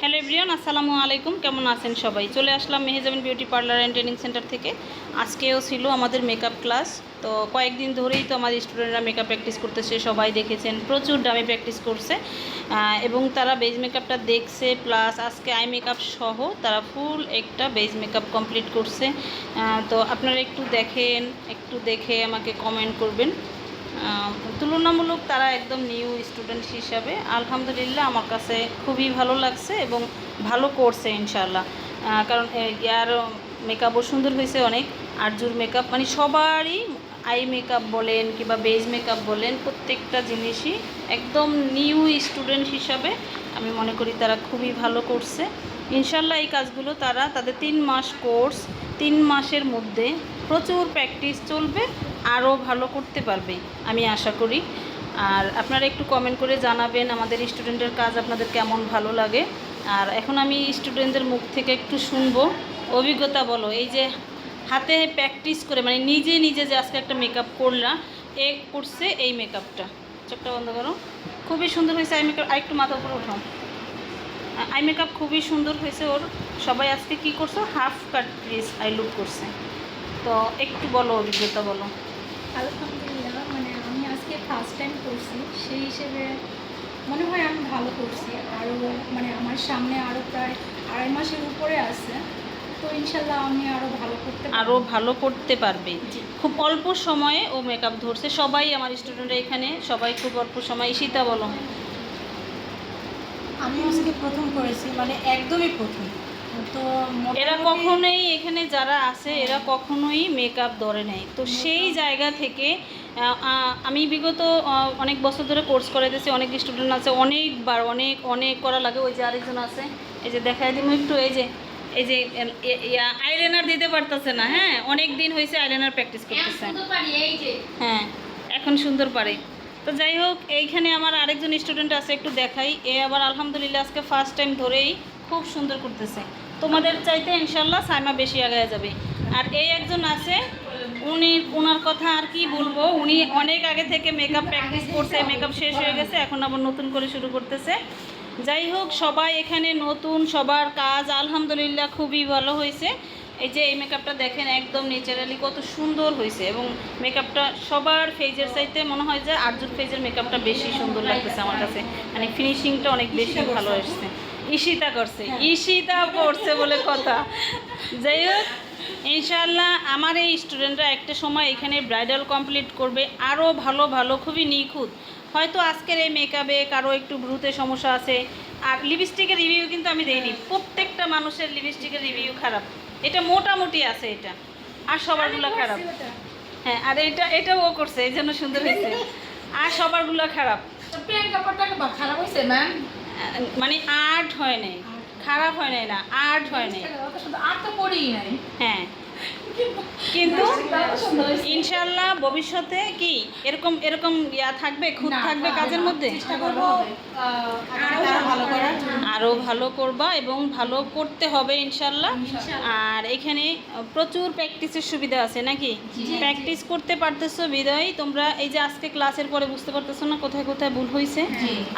Hello everyone আসসালামু আলাইকুম। কেমন আছেন সবাই? চলে আসলাম Mehejabin beauty parlour and training centre থেকে। আজকেও ছিল আমাদের মেকআপ ক্লাস তো কয়েকদিন ধরেই তো আমাদের স্টুডেন্টরা মেকআপ প্র্যাকটিস করতেছে, সবাই দেখেছেন, প্রচুর দামে প্র্যাকটিস করছে। এবং তারা বেজ মেকআপটা দেখছে প্লাস আজকে আই মেকআপ সহ তারা ফুল একটা বেজ মেকআপ কমপ্লিট করছে। তো আপনারা একটু দেখেন, একটু দেখে আমাকে কমেন্ট করবেন। তুলনামূলক তারা একদম নিউ স্টুডেন্ট হিসাবে। আলহামদুলিল্লাহ আমার কাছে খুবই ভালো লাগছে এবং ভালো করছে ইনশাল্লাহ কারণ ইয়ার মেকআপও সুন্দর হয়েছে অনেক। আরজুর মেকআপ মানে সবারই আই মেকআপ বলেন কিংবা বেজ মেকআপ বলেন, প্রত্যেকটা জিনিসই একদম নিউ স্টুডেন্ট হিসাবে আমি মনে করি তারা খুবই ভালো করছে। ইনশাল্লাহ এই কাজগুলো তারা তাদের তিন মাস কোর্স তিন মাসের মধ্যে প্রচুর প্র্যাকটিস চলবে, আরও ভালো করতে পারবে, আমি আশা করি। আর আপনারা একটু কমেন্ট করে জানাবেন আমাদের স্টুডেন্টের কাজ আপনাদের কেমন ভালো লাগে। আর এখন আমি স্টুডেন্টদের মুখ থেকে একটু শুনব। অভিজ্ঞতা বলো, এই যে হাতে প্র্যাকটিস করে মানে নিজে নিজে যে আজকে একটা মেকআপ করলাম এ করছে এই মেকআপটা চোখটা বন্ধ করো। খুবই সুন্দর হয়েছে আই মেকআপ আরেকটু মাথা উপরে উঠাও। আই মেকআপ খুবই সুন্দর হয়েছে ওর। সবাই আজকে কি করছ? Half cut please eye look করছে। তো একটু বলো অভিজ্ঞতা বলো। আলহামদুলিল্লাহ মানে আমি আজকে ফার্স্ট টাইম করছি সেই হিসেবে মনে হয় আমি ভালো করছি। আরও মানে আমার সামনে আরও প্রায় আড়াই মাসের উপরে আছে তো ইনশাল্লাহ আমি আরও ভালো করতে আরও ভালো করতে পারবে। খুব অল্প সময়ে ও মেকআপ ধরছে। সবাই আমার স্টুডেন্টরা এখানে সবাই খুব অল্প সময়। ঈশিতা বলো। আমি আজকে প্রথম করেছি মানে একদমই প্রথম। তো এরা কখনোই এখানে যারা আছে এরা কখনোই মেকআপ ধরে নেয় তো সেই জায়গা থেকে আমি বিগত অনেক বছর ধরে কোর্স করে দিয়েছি অনেক স্টুডেন্ট আছে অনেকবার অনেক অনেক করা লাগে। ওই যে আরেকজন আছে এই যে দেখাই দিব একটু এই যে এই যে আইলাইনার দিতে পারতেছে না হ্যাঁ? অনেক দিন হয়েছে আইলাইনার প্র্যাকটিস করতেছে। হ্যাঁ এখন সুন্দর পারে। তো যাই হোক এইখানে আমার আরেকজন স্টুডেন্ট আছে একটু দেখাই। এ আবার আলহামদুলিল্লাহ আজকে ফার্স্ট টাইম ধরেই খুব সুন্দর করতেছে। তোমাদের চাইতে ইনশাল্লাহ সাইমা বেশি আগায় যাবে। আর এই একজন আছে, উনি ওনার কথা আর কি বলব, উনি অনেক আগে থেকে মেকআপ প্র্যাকটিস করছে মেকআপ শেষ হয়ে গেছে, এখন আবার নতুন করে শুরু করতেছে। যাই হোক, সবাই এখানে নতুন, সবার কাজ আলহামদুলিল্লাহ খুবই ভালো হয়েছে। এই যে এই মেকআপটা দেখেন একদম ন্যাচারালি কত সুন্দর হয়েছে এবং মেকআপটা সবার ফেজের চাইতে মনে হয় যে আর্জুন ফেজের মেকআপটা বেশি সুন্দর লাগতেছে আমার কাছে। মানে ফিনিশিংটা অনেক বেশি ভালো এসছে ঈশিতা করছে। ঈশিতা করছে বলে কথা। যাই হোক ইনশাআল্লাহ আমার এই স্টুডেন্টরা একটা সময় এখানে ব্রাইডাল কমপ্লিট করবে। আরও ভালো ভালো খুবই নিখুঁত। হয়তো আজকের এই মেকআপে কারও একটু ব্রুতে সমস্যা আছে। আর লিপস্টিকের রিভিউ কিন্তু আমি দেইনি। প্রত্যেকটা মানুষের লিপস্টিকের রিভিউ খারাপ। এটা মোটামুটি আছে এটা। আর সবারগুলো খারাপ। হ্যাঁ আর এটা এটা ও করছে এই জন্য সুন্দর হয়েছে। আর সবারগুলো খারাপ। প্রিয়াঙ্কা খারাপ হয়েছে ম্যাম মানে আর্ট হয় নাই খারাপ হয় নাই না আর্ট হয় নাই। নাই। হ্যাঁ। কিন্তু ইনশাল্লাহ ভবিষ্যতে কি এরকম এরকম ইয়া থাকবে খুদ থাকবে কাজের মধ্যে? আরও ভালো করবা এবং ভালো করতে হবে ইনশাল্লাহ আর এখানে প্রচুর প্র্যাকটিসের সুবিধা আছে নাকি? প্র্যাকটিস করতে পারতেছো বিদায়। তোমরা এই যে আজকে ক্লাসের পরে বুঝতে পারতেছো না কোথায় কোথায় ভুল হয়েছে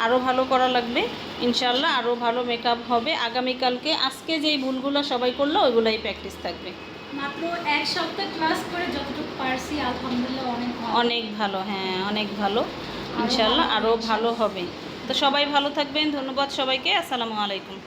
আরও ভালো করা লাগবে ইনশাল্লাহ আরও ভালো মেকআপ হবে। আগামীকালকে আজকে যেই ভুলগুলো সবাই করল ওইগুলোই প্র্যাকটিস থাকবে। মাত্র এক সপ্তাহ ক্লাস করে যতটুকু পারছি আলহামদুলিল্লাহ অনেক ভালো। অনেক ভালো হ্যাঁ অনেক ভালো। ইনশাল্লাহ আরও ভালো হবে। তো সবাই ভালো থাকবেন ধন্যবাদ সবাইকে আসসালামু আলাইকুম।